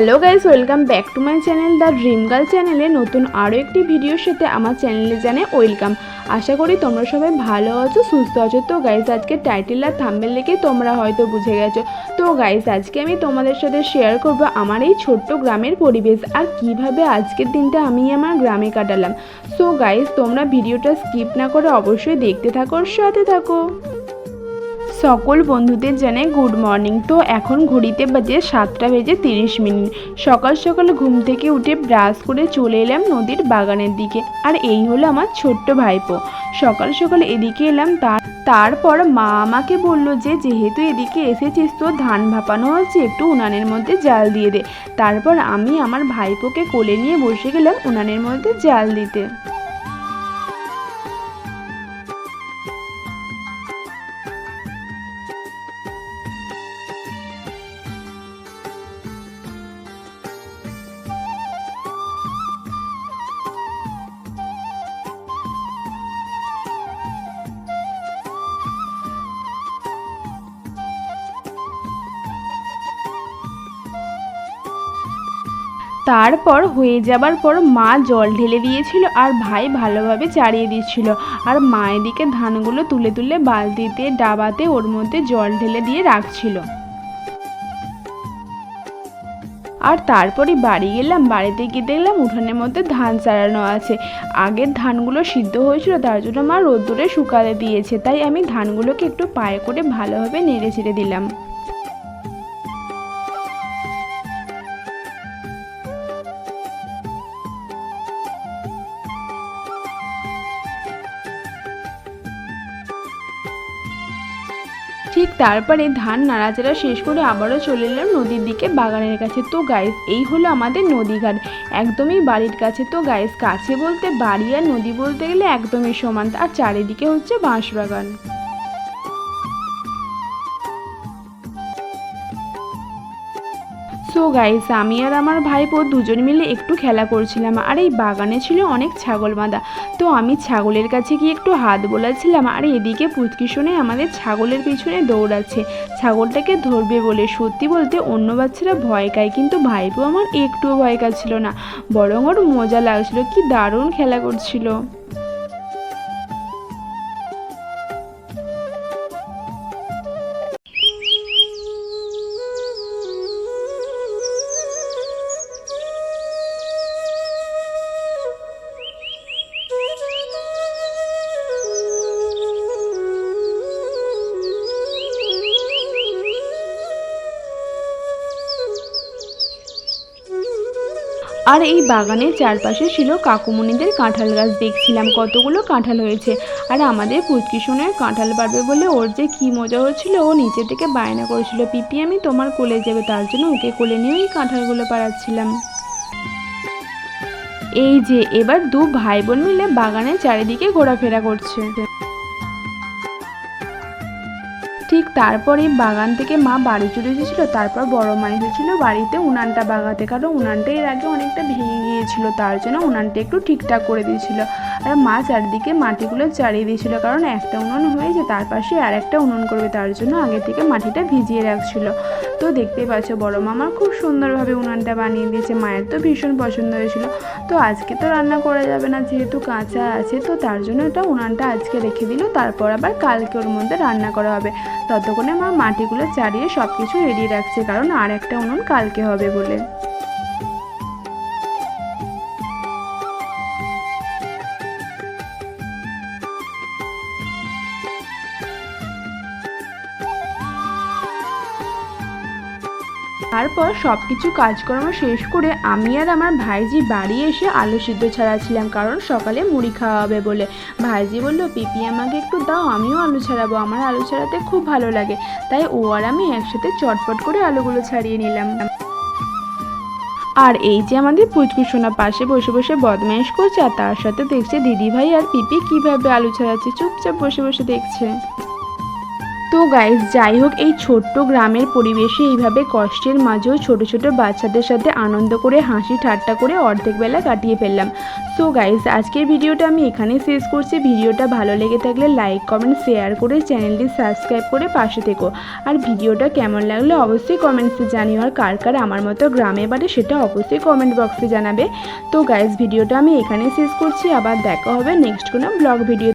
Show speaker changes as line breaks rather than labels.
Hello guys, welcome back to my channel the dream girl চ্যানেলে নতুন আরও একটি ভিডিওর সাথে আমার চ্যানেলে জানে ওয়েলকাম। আশা করি তোমরা সবাই ভালো আছো, সুস্থ আছো। তো গাইস, আজকে টাইটেল আর থাম্বেল দেখে তোমরা হয়তো বুঝে গেছো। তো গাইস, আজকে আমি তোমাদের সাথে শেয়ার করব আমার এই ছোট্ট গ্রামের পরিবেশ আর কীভাবে আজকের দিনটা আমি আমার গ্রামে কাটালাম। সো গাইস, তোমরা ভিডিওটা স্কিপ না করে অবশ্যই দেখতে থাকো, সাথে থাকো। সকল বন্ধুদের জানাই গুড মর্নিং তো এখন ঘড়িতে বাজে সাতটা বেজে তিরিশ মিনিট। সকাল সকাল ঘুম থেকে উঠে ব্রাশ করে চলে এলাম নদীর বাগানের দিকে। আর এই হলো আমার ছোট্ট ভাইপো। সকাল সকাল এদিকে এলাম, তার, তারপর মা আমাকে বলল যে, যেহেতু এদিকে এসেছিস তো ধান ভাপানো হচ্ছে, একটু উনানের মধ্যে জাল দিয়ে দে। তারপর আমি আমার ভাইপোকে কোলে নিয়ে বসে গেলাম উনানের মধ্যে জাল দিতে। তারপর হয়ে যাবার পর মা জল ঢেলে দিয়েছিল আর ভাই ভালোভাবে চাড়িয়ে দিচ্ছিল আর মা এদিকে ধানগুলো তুলে তুলে বালতিতে, ডাবাতে ওর মধ্যে জল ঢেলে দিয়ে রাখছিল। আর তারপরে বাড়ি গেলাম। বাড়িতে গিয়ে দেখলাম উঠানের মধ্যে ধান চারানো আছে। আগের ধানগুলো সিদ্ধ হয়েছিল, তার জন্য মা রোদ্দুরে শুকাতে দিয়েছে। তাই আমি ধানগুলোকে একটু পায়ে করে ভালোভাবে নেড়ে ছেড়ে দিলাম। ঠিক তারপরে ধান নাড়াচাড়া শেষ করে আবারও চলে এলাম নদীর দিকে বাগানের কাছে। তো গাইস এই হলো আমাদের নদীঘাট একদমই বাড়ির কাছে। তো গাইস কাছে বলতে বাড়ি আর নদী বলতে গেলে একদমই সমান। আর চারিদিকে হচ্ছে বাঁশবাগান। সো গাইস আমি আর আমার ভাইপো দুজন মিলে একটু খেলা করছিলাম আর এই বাগানে ছিল অনেক ছাগল বাঁধা। তো আমি ছাগলের কাছে গিয়ে একটু হাত বোলাচ্ছিলাম আর এদিকে পুচকি শুনে আমাদের ছাগলের পিছনে দৌড়াচ্ছে। ছাগলটাকে ধরবে বলে সত্যি বলতে অন্য বাচ্চারা ভয় খায়, কিন্তু ভাইপো আমার একটুও ভয় কাছিল না। বরং ওর মজা লাগছিল, কি দারুণ খেলা করছিল। আর এই বাগানের চারপাশে ছিল কাকুমণিদের কাঁঠাল গাছ। দেখছিলাম কতগুলো কাঁঠাল হয়েছে। আর আমাদের পুচকি কাঁঠাল পারবে বলে ওর যে কী মজা হচ্ছিল, ও নিচে থেকে বায়না করেছিল, পিপি, আমি তোমার কোলে যাবে। তার জন্য ওকে কোলে নিয়ে ওই কাঁঠালগুলো পাড়াচ্ছিলাম। এই যে, এবার দু ভাই বোন মিলে বাগানের চারিদিকে ঘোরাফেরা করছে। ঠিক তারপরে বাগান থেকে মা বাড়ি চলে এসেছিল, তারপর বড় মা এসেছিল বাড়িতে, উনানটা বাগাতে কারণ উনানটা এর আগে অনেকটা ভেঙে গিয়েছিল, তার জন্য উনানটা একটু ঠিকঠাক করে দিয়েছিল। আর মা চারদিকে মাটিগুলো চাড়িয়ে দিয়েছিল, কারণ একটা উনুন হয়েছে, তার পাশে আর একটা উনুন করবে, তার জন্য আগে থেকে মাটিটা ভিজিয়ে রাখছিল। তো দেখতেই পাচ্ছ, বড় মা আমার খুব সুন্দরভাবে উনানটা বানিয়ে দিয়েছে, মায়ের তো ভীষণ পছন্দ হয়েছিল। তো আজকে তো রান্না করা যাবে না, যেহেতু কাঁচা আছে, তো তার জন্য এটা উনানটা আজকে রেখে দিল, তারপর আবার কালকে ওর মধ্যে রান্না করা হবে। ততক্ষণে মা মাটিগুলো চাড়িয়ে সব কিছু রেডি রাখছে, কারণ আর একটা উনুন কালকে হবে বলে। তারপর সব কিছু কাজকর্ম শেষ করে আমি আর আমার ভাইজি বাড়ি এসে আলু সিদ্ধ ছাড়াচ্ছিলাম কারণ সকালে মুড়ি খাওয়া হবে বলে। ভাইজি বলল, পিপি, আমাকে একটু দাও, আমিও আলু ছাড়াবো। আমার আলু ছাড়াতে খুব ভালো লাগে। তাই ও আর আমি একসাথে চটপট করে আলুগুলো ছাড়িয়ে নিলাম। আর এই যে আমাদের পুচকুসোনা পাশে বসে বসে বদমাইশ করছে, আর তার সাথে দেখছে দিদি ভাই আর পিপি কীভাবে আলু ছাড়াচ্ছে, চুপচাপ বসে বসে দেখছে। তো গাইজ যাই হোক, এই ছোট্ট গ্রামের পরিবেশে এইভাবে কষ্টের মাঝেও ছোট ছোট বাচ্চাদের সাথে আনন্দ করে, হাসি ঠাট্টা করে অর্ধেক বেলা কাটিয়ে ফেললাম। সো গাইজ আজকের ভিডিওটা আমি এখানেই শেষ করছি। ভিডিওটা ভালো লেগে থাকলে লাইক কমেন্ট শেয়ার করে চ্যানেলটি সাবস্ক্রাইব করে পাশে থেকো। আর ভিডিওটা কেমন লাগল অবশ্যই কমেন্টসে জানিও। আর কার কার আমার মতো গ্রামে বাড়ি সেটা অবশ্যই কমেন্ট বক্সে জানাবে। তো গাইজ ভিডিওটা আমি এখানে শেষ করছি। আবার দেখা হবে নেক্সট কোনো ব্লগ ভিডিও